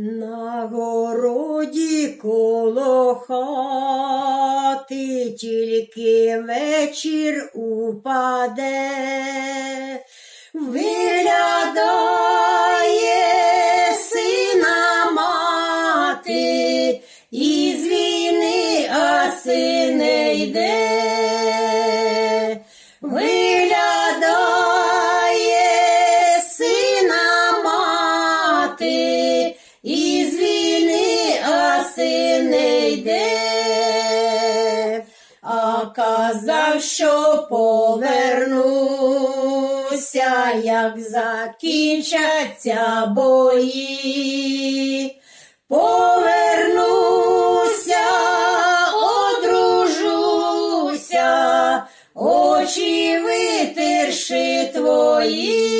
На городі коло хати тільки вечір упаде, виглядає сина мати, із війни, а син не йде. Казав, що повернуся, як закінчаться бої. Повернуся, одружуся, очі витерши твої.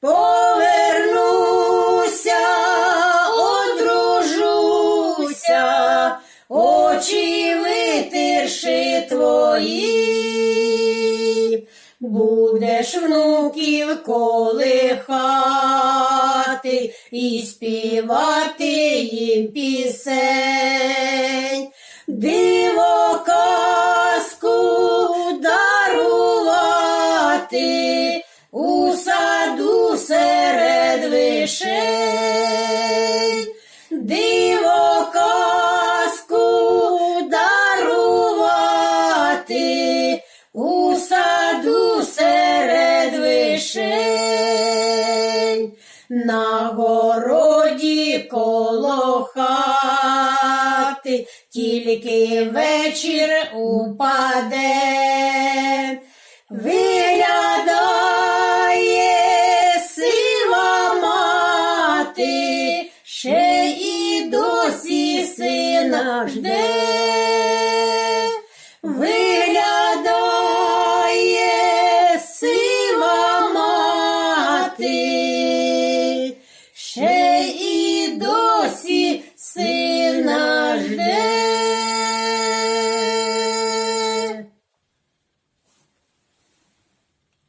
Повернуся, одружуся, очі твої. Будеш внуків колихати і співати їм пісень. Диво На городі коло хати тільки вечір упаде. Виглядає сива мати, ще і досі сина жде. Виглядає